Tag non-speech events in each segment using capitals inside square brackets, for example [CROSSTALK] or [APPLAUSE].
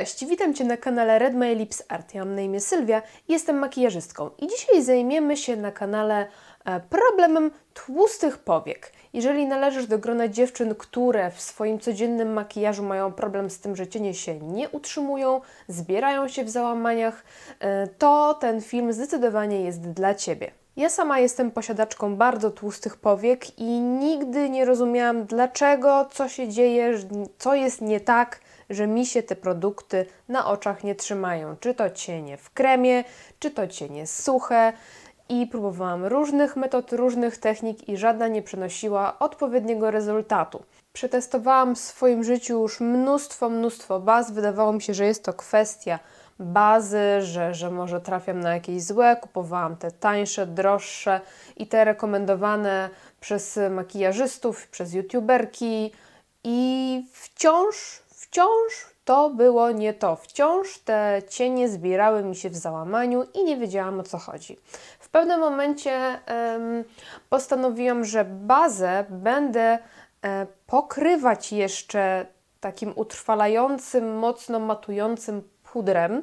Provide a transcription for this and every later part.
Cześć, witam Cię na kanale Red My Lips Art. Ja mam na imię Sylwia, jestem makijażystką i dzisiaj zajmiemy się na kanale e, problemem tłustych powiek. Jeżeli należysz do grona dziewczyn, które w swoim codziennym makijażu mają problem z tym, że cienie się nie utrzymują, zbierają się w załamaniach, e, to ten film zdecydowanie jest dla Ciebie. Ja sama jestem posiadaczką bardzo tłustych powiek i nigdy nie rozumiałam, dlaczego, co się dzieje, co jest nie tak, że mi się te produkty na oczach nie trzymają. Czy to cienie w kremie, czy to cienie suche. I próbowałam różnych metod, różnych technik i żadna nie przynosiła odpowiedniego rezultatu. Przetestowałam w swoim życiu już mnóstwo, mnóstwo baz. Wydawało mi się, że jest to kwestia bazy, że, że może trafiam na jakieś złe. Kupowałam te tańsze, droższe i te rekomendowane przez makijażystów, przez youtuberki i wciąż, wciąż to było nie to. Wciąż te cienie zbierały mi się w załamaniu i nie wiedziałam o co chodzi. W pewnym momencie em, postanowiłam, że bazę będę e, pokrywać jeszcze takim utrwalającym, mocno matującym pudrem.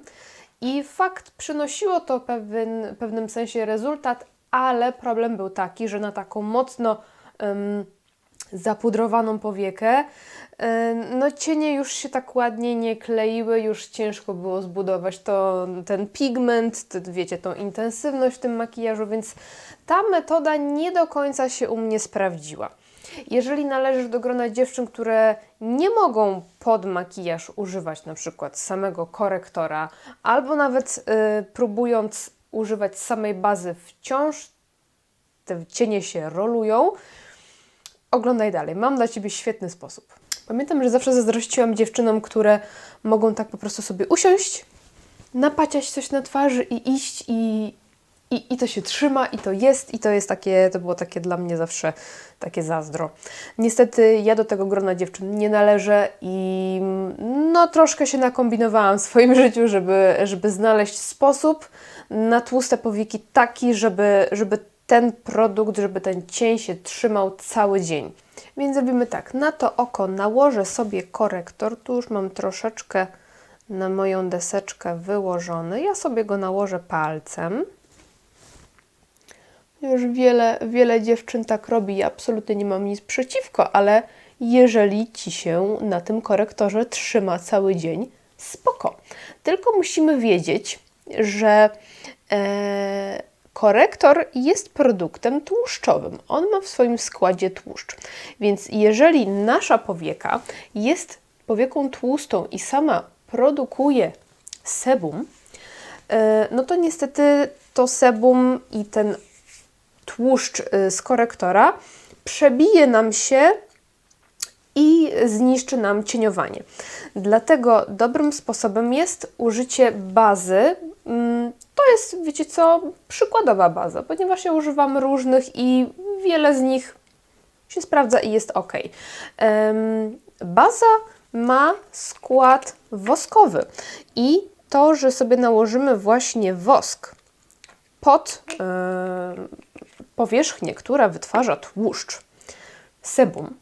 I fakt przynosiło to pewien, w pewnym sensie rezultat, ale problem był taki, że na taką mocno em, zapudrowaną powiekę, e, no cienie już się tak ładnie nie kleiły, już ciężko było zbudować to, ten pigment, te, wiecie, tą intensywność w tym makijażu, więc ta metoda nie do końca się u mnie sprawdziła. Jeżeli należysz do grona dziewczyn, które nie mogą pod makijaż używać na przykład samego korektora, albo nawet y, próbując używać samej bazy wciąż te cienie się rolują, oglądaj dalej. Mam dla Ciebie świetny sposób. Pamiętam, że zawsze zazdrościłam dziewczynom, które mogą tak po prostu sobie usiąść, napaciać coś na twarzy i iść i, i, i to się trzyma i to jest i to jest takie, to było takie dla mnie zawsze takie zazdro. Niestety ja do tego grona dziewczyn nie należę i no troszkę się nakombinowałam w swoim [LAUGHS] życiu, żeby, żeby znaleźć sposób na tłuste powieki taki, żeby, żeby ten produkt, żeby ten cień się trzymał cały dzień. Więc zrobimy tak, na to oko nałożę sobie korektor, tu już mam troszeczkę na moją deseczkę wyłożony. Ja sobie go nałożę palcem. Już wiele, wiele dziewczyn tak robi, ja absolutnie nie mam nic przeciwko, ale jeżeli Ci się na tym korektorze trzyma cały dzień, spoko. Tylko musimy wiedzieć, że e, korektor jest produktem tłuszczowym. On ma w swoim składzie tłuszcz. Więc jeżeli nasza powieka jest powieką tłustą i sama produkuje sebum, e, no to niestety to sebum i ten tłuszcz y, z korektora przebije nam się i zniszczy nam cieniowanie. Dlatego dobrym sposobem jest użycie bazy. Jest, wiecie co, przykładowa baza, ponieważ ja używam różnych i wiele z nich się sprawdza i jest ok. Em, Baza ma skład woskowy i to, że sobie nałożymy właśnie wosk pod em, powierzchnię, która wytwarza tłuszcz, sebum,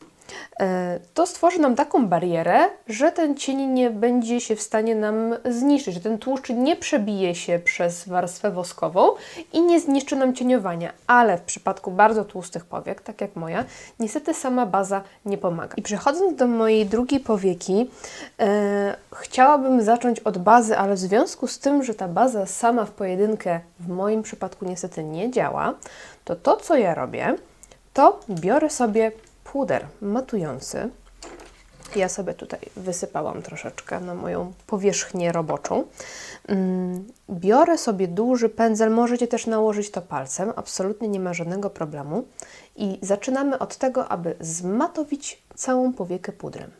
to stworzy nam taką barierę, że ten cień nie będzie się w stanie nam zniszczyć, że ten tłuszcz nie przebije się przez warstwę woskową i nie zniszczy nam cieniowania. Ale w przypadku bardzo tłustych powiek, tak jak moja, niestety sama baza nie pomaga. I przechodząc do mojej drugiej powieki, e, chciałabym zacząć od bazy, ale w związku z tym, że ta baza sama w pojedynkę w moim przypadku niestety nie działa, to to, co ja robię, to biorę sobie puder matujący. Ja sobie tutaj wysypałam troszeczkę na moją powierzchnię roboczą. Mm, Biorę sobie duży pędzel, możecie też nałożyć to palcem, absolutnie nie ma żadnego problemu. I zaczynamy od tego, aby zmatowić całą powiekę pudrem.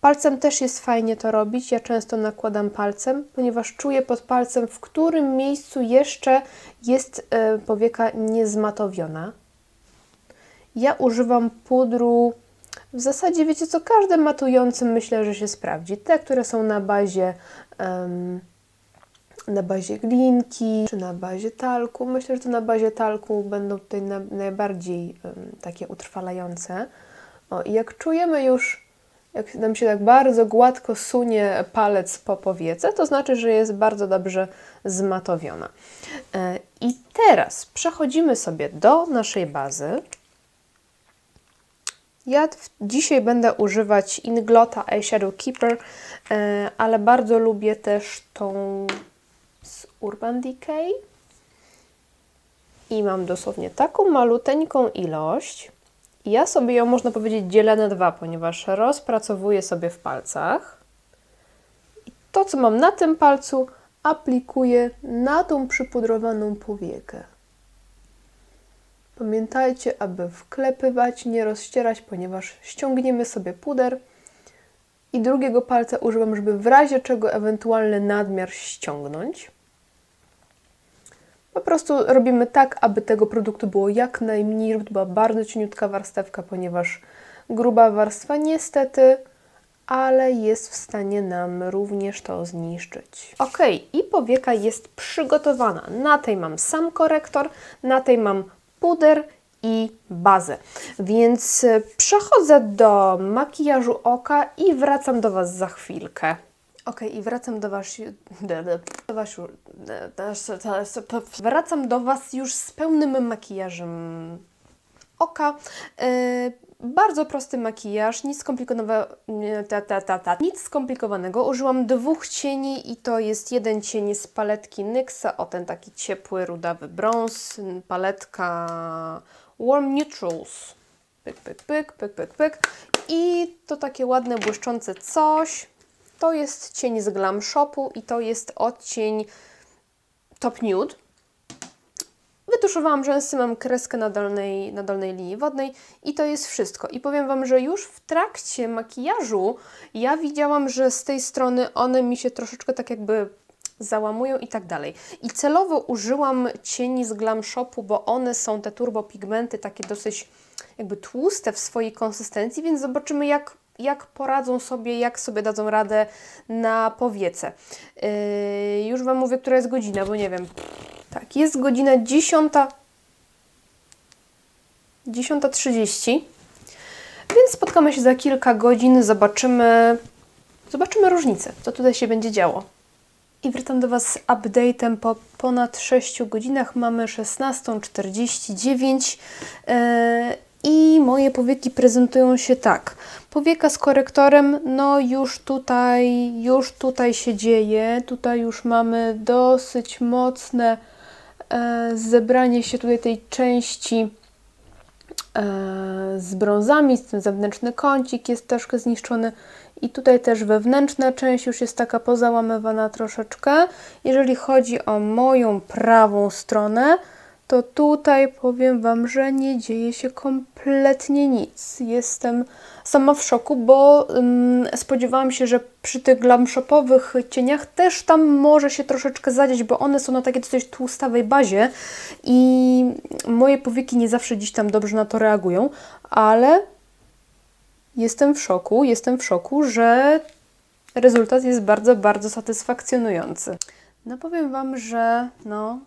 Palcem też jest fajnie to robić. Ja często nakładam palcem, ponieważ czuję pod palcem, w którym miejscu jeszcze jest e, powieka niezmatowiona. Ja używam pudru. W zasadzie wiecie co, każdym matującym myślę, że się sprawdzi. Te, które są na bazie na bazie glinki, czy na bazie talku. Myślę, że to na bazie talku będą tutaj na, najbardziej takie utrwalające. O, i jak czujemy już Jak nam się tak bardzo gładko sunie palec po powiece, to znaczy, że jest bardzo dobrze zmatowiona. E, I teraz przechodzimy sobie do naszej bazy. Ja dzisiaj będę używać Inglota Eyeshadow Keeper, e, ale bardzo lubię też tą z Urban Decay. I mam dosłownie taką maluteńką ilość. Ja sobie ją, można powiedzieć, dzielę na dwa, ponieważ rozpracowuję sobie w palcach. I to, co mam na tym palcu, aplikuję na tą przypudrowaną powiekę. Pamiętajcie, aby wklepywać, nie rozścierać, ponieważ ściągniemy sobie puder i drugiego palca używam, żeby w razie czego ewentualny nadmiar ściągnąć. Po prostu robimy tak, aby tego produktu było jak najmniej, to była bardzo cieniutka warstewka, ponieważ gruba warstwa niestety, ale jest w stanie nam również to zniszczyć. Ok, i powieka jest przygotowana. Na tej mam sam korektor, na tej mam puder i bazę. Więc e, przechodzę do makijażu oka i wracam do Was za chwilkę. Ok, i wracam do Was. [LAUGHS] Do was wracam do Was już z pełnym makijażem oka. E, bardzo prosty makijaż, nic skomplikowanego, ta, ta, ta, ta, nic skomplikowanego. Użyłam dwóch cieni i to jest jeden cień z paletki NYXa, o ten taki ciepły, rudawy brąz, paletka Warm Neutrals. Pyk, pyk, pyk, pyk, pyk, pyk. I to takie ładne, błyszczące coś. To jest cień z Glam Shopu i to jest odcień Top Nude. Wytuszowałam rzęsy, mam kreskę na dolnej, na dolnej linii wodnej i to jest wszystko. I powiem Wam, że już w trakcie makijażu ja widziałam, że z tej strony one mi się troszeczkę tak jakby załamują i tak dalej. I celowo użyłam cieni z Glam Shopu, bo one są te turbopigmenty takie dosyć jakby tłuste w swojej konsystencji, więc zobaczymy jak, jak poradzą sobie, jak sobie dadzą radę na powiece. Yy, już Wam mówię, która jest godzina, bo nie wiem. Tak, jest godzina 10. 10.30. Więc spotkamy się za kilka godzin, zobaczymy, zobaczymy różnicę, co tutaj się będzie działo. I wracam do Was z update'em po ponad 6 godzinach. Mamy 16.49 e, i moje powieki prezentują się tak. Powieka z korektorem, no już tutaj, już tutaj się dzieje. Tutaj już mamy dosyć mocne e, zebranie się tutaj tej części e, z brązami, ten zewnętrzny kącik jest troszkę zniszczony i tutaj też wewnętrzna część już jest taka pozałamywana troszeczkę. Jeżeli chodzi o moją prawą stronę, to tutaj powiem Wam, że nie dzieje się kompletnie nic. Jestem sama w szoku, bo ym, spodziewałam się, że przy tych glam shopowych cieniach też tam może się troszeczkę zadzieć, bo one są na takiej dosyć tłustawej bazie i moje powieki nie zawsze gdzieś tam dobrze na to reagują, ale jestem w szoku, jestem w szoku, że rezultat jest bardzo, bardzo satysfakcjonujący. No powiem Wam, że no,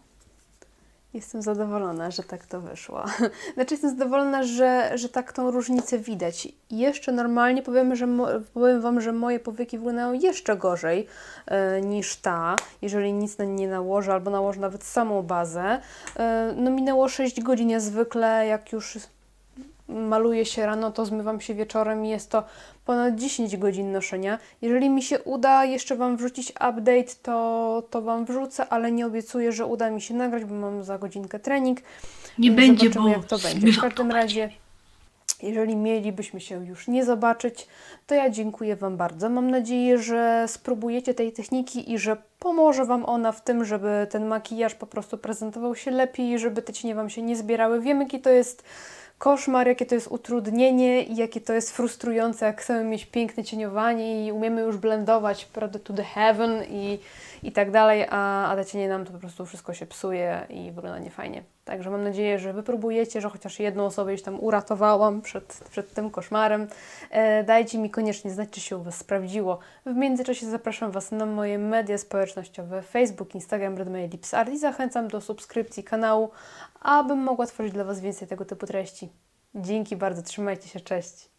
jestem zadowolona, że tak to wyszło. [LAUGHS] Znaczy jestem zadowolona, że, że tak tą różnicę widać. Jeszcze normalnie powiem, że powiem Wam, że moje powieki wyglądają jeszcze gorzej e, niż ta, jeżeli nic na nie nie nałożę, albo nałożę nawet samą bazę. E, no minęło 6 godzin, ja zwykle jak już maluję się rano, to zmywam się wieczorem i jest to ponad 10 godzin noszenia. Jeżeli mi się uda jeszcze Wam wrzucić update, to, to Wam wrzucę, ale nie obiecuję, że uda mi się nagrać, bo mam za godzinkę trening. Nie będzie, zobaczymy, bo jak to będzie. W każdym razie, jeżeli mielibyśmy się już nie zobaczyć, to ja dziękuję Wam bardzo. Mam nadzieję, że spróbujecie tej techniki i że pomoże Wam ona w tym, żeby ten makijaż po prostu prezentował się lepiej, żeby te cienie Wam się nie zbierały. Wiem, jaki to jest koszmar, jakie to jest utrudnienie i jakie to jest frustrujące, jak chcemy mieć piękne cieniowanie i umiemy już blendować, prawda, to the heaven i, i tak dalej, a, a te cienie nam to po prostu wszystko się psuje i wygląda niefajnie. Także mam nadzieję, że wypróbujecie, że chociaż jedną osobę już tam uratowałam przed, przed tym koszmarem. E, dajcie mi koniecznie znać, czy się u Was sprawdziło. W międzyczasie zapraszam Was na moje media społecznościowe Facebook, Instagram, Redmay Lips Art i zachęcam do subskrypcji kanału, abym mogła tworzyć dla Was więcej tego typu treści. Dzięki bardzo, trzymajcie się, cześć!